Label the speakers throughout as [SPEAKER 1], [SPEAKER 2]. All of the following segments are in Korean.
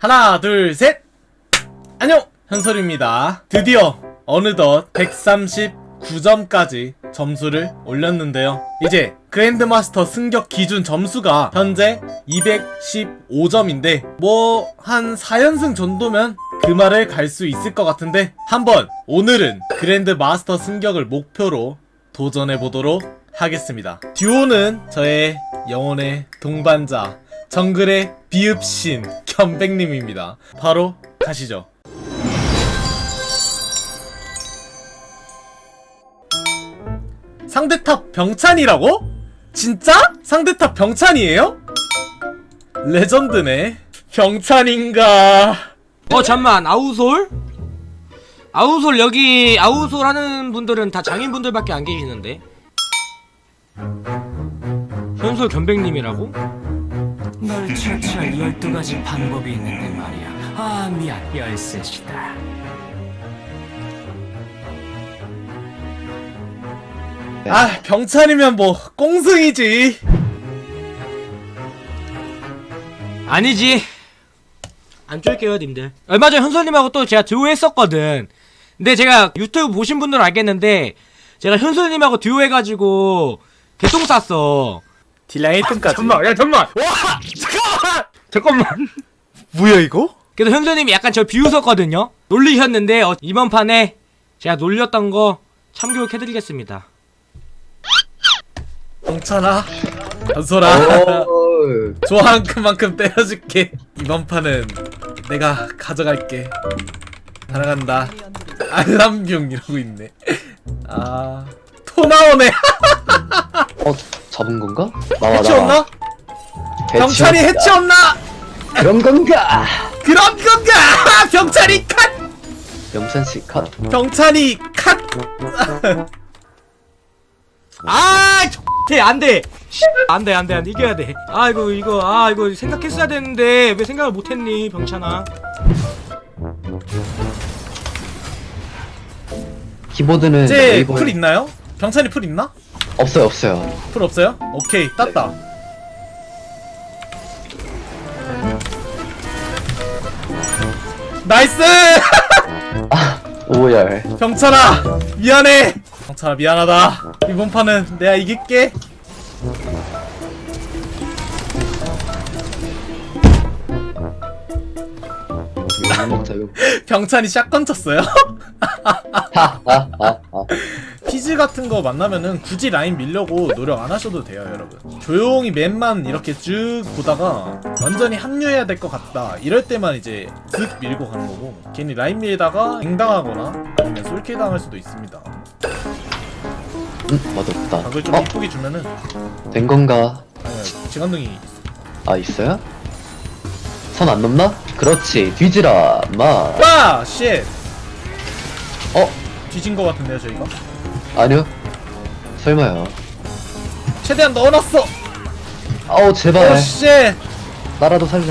[SPEAKER 1] 하나, 둘, 셋! 안녕! 현솔입니다. 드디어 어느덧 139점까지 점수를 올렸는데요. 이제 그랜드마스터 승격 기준 점수가 현재 215점인데 뭐 한 4연승 정도면 그 말을 갈 수 있을 것 같은데 한번 오늘은 그랜드마스터 승격을 목표로 도전해 보도록 하겠습니다. 듀오는 저의 영혼의 동반자 정글의 비읍신 견백님입니다. 바로 가시죠. 상대탑 병찬이라고? 진짜? 상대탑 병찬이에요? 레전드네. 병찬인가?
[SPEAKER 2] 어 잠만 아우솔? 아우솔 여기 아우솔 하는 분들은 다 장인분들밖에 안 계시는데 현솔 견백님이라고?
[SPEAKER 3] 널 처치할 열두 가지 방법이 있는데 말이야. 아 미안 열셋이다.
[SPEAKER 1] 아, 병찬이면 뭐 꽁승이지.
[SPEAKER 2] 아니지 안 쫄게요 님들 얼마 전에 현솔님하고 또 제가 듀오 했었거든 근데 제가 유튜브 보신 분들은 알겠는데 제가 현솔님하고 듀오 해가지고 개똥 쌌어
[SPEAKER 1] 딜라인 1등까지.
[SPEAKER 2] 잠깐만 야 잠깐만 와 잠깐만 잠깐만
[SPEAKER 1] 뭐야 이거?
[SPEAKER 2] 그래서 현솔님이 약간 저 비웃었거든요 놀리셨는데 어, 이번 판에 제가 놀렸던 거 참교육해드리겠습니다
[SPEAKER 1] 병찬아. 현솔아. 좋아한 그만큼 때려줄게. 이번 판은 내가 가져갈게. 사랑한다. 알람병 이러고 있네. 아. 토 나오네.
[SPEAKER 4] 어 잡은 건가? 나와
[SPEAKER 1] 해치웠나? 병찬이 해치웠나?
[SPEAKER 4] 그런 건가?
[SPEAKER 1] 그런 건가? 병찬이 컷!
[SPEAKER 4] 영찬 씨 컷.
[SPEAKER 1] 병찬이 컷!
[SPEAKER 2] 아, 쟤 안돼. 안돼 안돼 안돼 이겨야 돼. 아이고 이거 아 이거 생각했어야 되는데 왜 생각을 못했니 병찬아?
[SPEAKER 4] 키보드는
[SPEAKER 1] 쟤
[SPEAKER 4] 네이버
[SPEAKER 1] 풀 있나요? 병찬이 풀 있나?
[SPEAKER 4] 없어요 없어요.
[SPEAKER 1] 풀 없어요? 오케이 땄다 나이스!
[SPEAKER 4] 오열.
[SPEAKER 1] 병찬아 미안해 병찬아 미안하다 이번 판은 내가 이길게
[SPEAKER 4] 이거 먹자 이거.
[SPEAKER 1] 병찬이 샷건 쳤어요?
[SPEAKER 4] 하하하하.
[SPEAKER 1] 피즈 같은 거 만나면은 굳이 라인 밀려고 노력 안 하셔도 돼요 여러분 조용히 맵만 이렇게 쭉 보다가 완전히 합류해야 될 것 같다 이럴 때만 이제 슥 밀고 가는 거고 괜히 라인 밀다가 갱당하거나 아니면 솔킬 당할 수도 있습니다
[SPEAKER 4] 음 맛없다.
[SPEAKER 1] 각을 좀
[SPEAKER 4] 어?
[SPEAKER 1] 이쁘게 주면은
[SPEAKER 4] 된 건가?
[SPEAKER 1] 아니 지간등이 있어
[SPEAKER 4] 아 있어요? 선 안 넘나? 그렇지 뒤지라 마.
[SPEAKER 1] 와! 쉣!
[SPEAKER 4] 어
[SPEAKER 1] 뒤진 거 같은데요 저희가?
[SPEAKER 4] 아니요. 설마요.
[SPEAKER 1] 최대한 넣어놨어!
[SPEAKER 4] 아우 제발
[SPEAKER 1] 오 쉣!
[SPEAKER 4] 나라도 살래.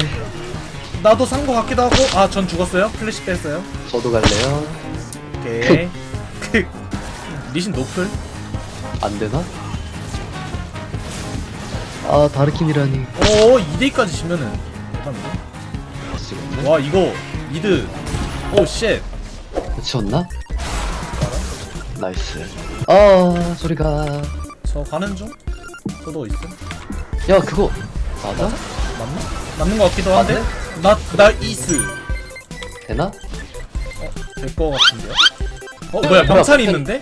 [SPEAKER 1] 나도 산 거 같기도 하고 아 전 죽었어요? 플래시 뺐어요
[SPEAKER 4] 저도 갈래요.
[SPEAKER 1] 오케이 크. 리신 노플?
[SPEAKER 4] 안 되나? 아 다르킨이라니.
[SPEAKER 1] 오 2대2까지 지면은 대단한데?
[SPEAKER 4] 미치겠네.
[SPEAKER 1] 와 이거 미드 오쉣
[SPEAKER 4] 해치웠나? 나이스. 아 소리가.
[SPEAKER 1] 저 가는 중? 저도 있음
[SPEAKER 4] 야 그거 맞아?
[SPEAKER 1] 맞나? 맞는 거 같기도 한데? 나, 나 이스
[SPEAKER 4] 되나?
[SPEAKER 1] 될거 같은데요? 어 뭐야 병찬이 있는데?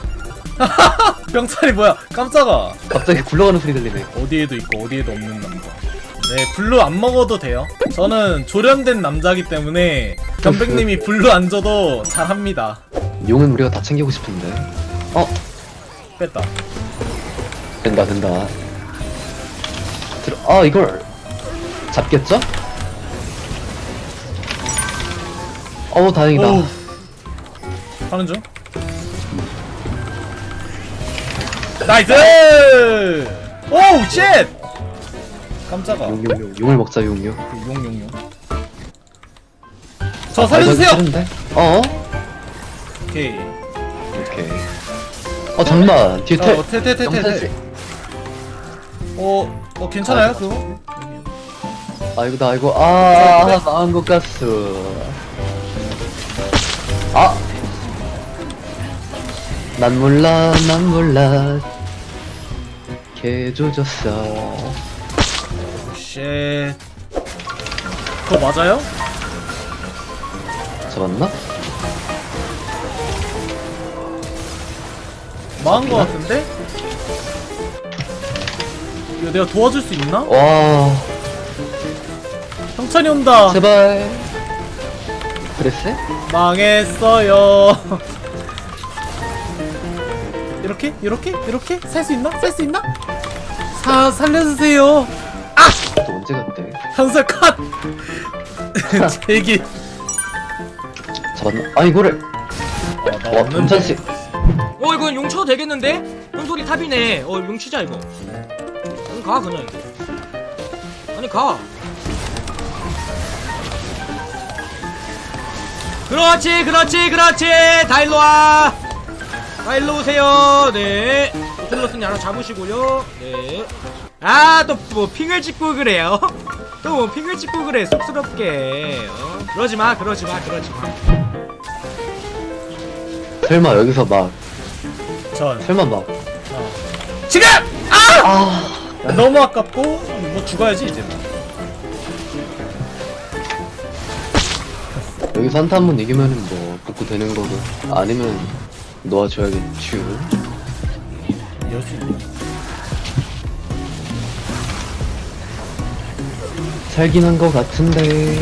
[SPEAKER 1] 병찬이 뭐야 깜짝아
[SPEAKER 4] 갑자기 굴러가는 소리 들리네.
[SPEAKER 1] 어디에도 있고 어디에도 없는 남자 네 블루 안 먹어도 돼요 저는 조련된 남자기 때문에 견백님이 블루 안 줘도 잘합니다
[SPEAKER 4] 용은 우리가 다 챙기고 싶은데. 어
[SPEAKER 1] 뺐다
[SPEAKER 4] 된다 된다. 들어. 아 이걸 잡겠죠? 어우 다행이다.
[SPEAKER 1] 오 가는 중 나이스 오우 쉣 깜짝아
[SPEAKER 4] 용용용 용을 먹자 용용.
[SPEAKER 1] 용용용 저 살려주세요
[SPEAKER 4] 아, 이거 싫은데? 어?
[SPEAKER 1] 오케이
[SPEAKER 4] 오케이. 어 잠만 뒤에 텔.
[SPEAKER 1] 어 테테테테
[SPEAKER 4] 영탄 씨.
[SPEAKER 1] 어, 어 괜찮아요
[SPEAKER 4] 아,
[SPEAKER 1] 그거?
[SPEAKER 4] 아이고 나 아이고 아 망한 것 같소 아난 몰라 난 몰라 개 조졌어
[SPEAKER 1] 쉣 그거 맞아요?
[SPEAKER 4] 잡았나?
[SPEAKER 1] 망한 거 같은데? 이거 내가 도와줄 수 있나?
[SPEAKER 4] 와
[SPEAKER 1] 형찬이 온다
[SPEAKER 4] 제발 그랬어?
[SPEAKER 1] 망했어요 이렇게? 이렇게? 이렇게? 살 수 있나? 살 수 있나? 사 살려주세요
[SPEAKER 4] 또 언제 갔대?
[SPEAKER 1] 현설 컷! 제기
[SPEAKER 4] 잡았나? 아 이거를
[SPEAKER 1] 어,
[SPEAKER 4] 나와
[SPEAKER 1] 없는데
[SPEAKER 4] 금찬씨
[SPEAKER 2] 어 이건 용 쳐도 되겠는데? 현솔이 탑이네. 어 용 치자 이거. 응, 가 그냥 아니 가. 그렇지 그렇지 그렇지. 다 일로와. 다 일로 오세요. 네. 오틀러스님 하나 잡으시고요. 네아또 뭐 핑을 찍고 그래요? 또 뭐 핑을 찍고 그래 쑥스럽게. 어? 그러지마 그러지마 그러지마.
[SPEAKER 4] 설마 여기서 막
[SPEAKER 1] 전.
[SPEAKER 4] 설마 막.
[SPEAKER 1] 지금!
[SPEAKER 4] 아,
[SPEAKER 1] 너무 아깝고 뭐 죽어야지 이제. 뭐.
[SPEAKER 4] 여기서 한타 한번 이기면은 뭐 복구 되는 거고 아니면 놓아줘야겠지.
[SPEAKER 1] 이럴 수 있네
[SPEAKER 4] 살긴 한 거 같은데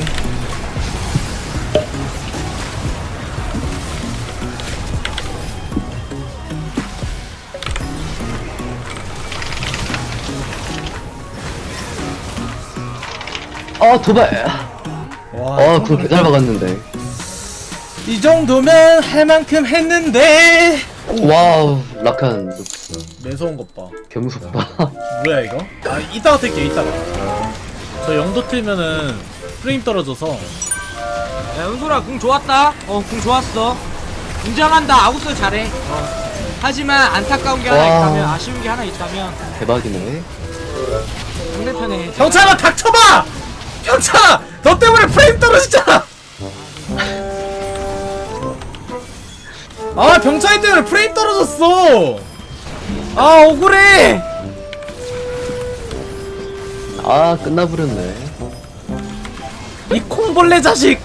[SPEAKER 4] 아 도발
[SPEAKER 1] 와,
[SPEAKER 4] 아 그거 개잘 박았는데
[SPEAKER 1] 이 정도면 할 만큼 했는데
[SPEAKER 4] 와우 라칸
[SPEAKER 1] 매서운 것봐
[SPEAKER 4] 개무섭다
[SPEAKER 1] 뭐야 이거? 아 이따가 뜰게 이따가 저 영도 틀면은 프레임 떨어져서
[SPEAKER 2] 야, 은솔아, 궁 좋았다. 어, 궁 좋았어. 인정한다. 아우스 잘해. 어. 하지만 안타까운 게 하나
[SPEAKER 4] 와.
[SPEAKER 2] 있다면, 아쉬운 게 하나 있다면
[SPEAKER 4] 대박이네
[SPEAKER 2] 상대편에
[SPEAKER 1] 경찰아 닥쳐봐! 경찰아! 너 때문에 프레임 떨어지잖아! 아 병찬이 때문에 프레임 떨어졌어! 아 억울해!
[SPEAKER 4] 아 끝나버렸네
[SPEAKER 1] 이 콩벌레 자식!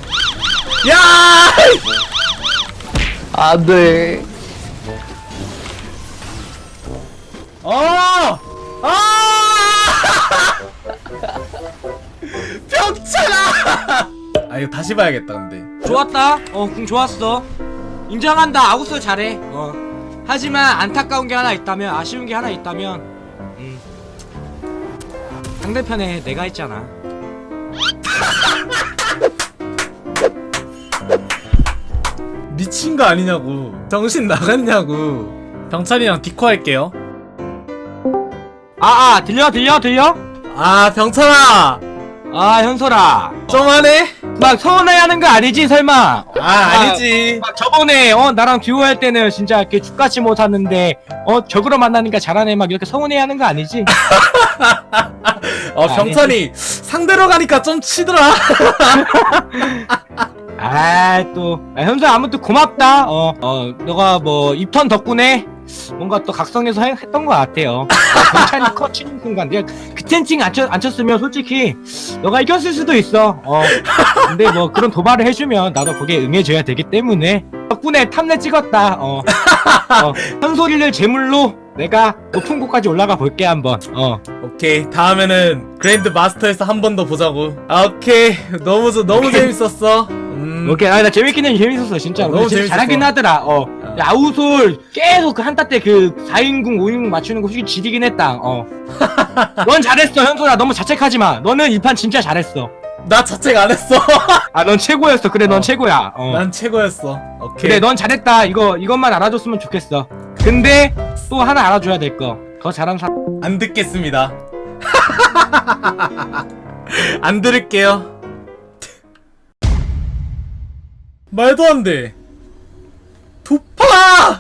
[SPEAKER 1] 야!
[SPEAKER 4] 안돼
[SPEAKER 1] 아! 아! 병찬아! 이거 다시 봐야겠다 근데
[SPEAKER 2] 좋았다. 어, 궁 좋았어. 인정한다. 아우스 잘해. 어. 하지만 안타까운 게 하나 있다면, 아쉬운 게 하나 있다면, 음. 상대편에 내가 있잖아.
[SPEAKER 1] 미친 거 아니냐고 정신 나갔냐고 병찬이랑 디코 할게요
[SPEAKER 2] 아, 아, 들려, 들려, 들려?
[SPEAKER 1] 아 병찬아
[SPEAKER 2] 아, 현솔아.
[SPEAKER 1] 좀 하네?
[SPEAKER 2] 막 서운해하는 거 아니지, 설마?
[SPEAKER 1] 아 아니지
[SPEAKER 2] 막 저번에 어 나랑 듀오 할 때는 진짜 이렇게 죽같이 못 하는데 어 적으로 만나니까 잘하네 막 이렇게 서운해하는 거 아니지?
[SPEAKER 1] 어 병찬이 상대로 가니까 좀 치더라
[SPEAKER 2] 아또 아, 현수 아무튼 고맙다. 어어 너가 뭐 입턴 덕분에 뭔가 또 각성해서 해- 했던 것 같아요. 경찬이 커 치는 순간 내가 그 텐팅 안, 쳤, 안 쳤으면 솔직히 너가 이겼을 수도 있어. 어 근데 뭐 그런 도발을 해주면 나도 거기에 응해줘야 되기 때문에 덕분에 탐내 찍었다. 어, 어. 현소리를 제물로 내가 높은 곳까지 올라가 볼게 한번. 어.
[SPEAKER 1] 오케이. 다음에는 그랜드 마스터에서 한 번 더 보자고. 아 오케이. 너무 좋- 너무 재밌었어. 음.
[SPEAKER 2] 오케이. 아 나 재밌기는 재밌었어 진짜
[SPEAKER 1] 어,
[SPEAKER 2] 너무
[SPEAKER 1] 재밌었어.
[SPEAKER 2] 잘하긴 하더라. 어.
[SPEAKER 1] 어.
[SPEAKER 2] 야, 아우솔 계속 그 한타 때 그 4인궁 5인궁 맞추는 거 솔직히 지리긴 했다. 어 넌 잘했어 현솔아. 너무 자책하지 마. 너는 이 판 진짜 잘했어
[SPEAKER 1] 나 자책 안 했어.
[SPEAKER 2] 아 넌 최고였어. 그래 넌
[SPEAKER 1] 어.
[SPEAKER 2] 최고야. 어.
[SPEAKER 1] 난 최고였어. 오케이.
[SPEAKER 2] 그래 넌 잘했다. 이거 이것만 알아줬으면 좋겠어. 근데 또 하나 알아줘야 될 거. 더 잘한 사람.
[SPEAKER 1] 안 듣겠습니다. 안 들을게요. 말도 안 돼. 도파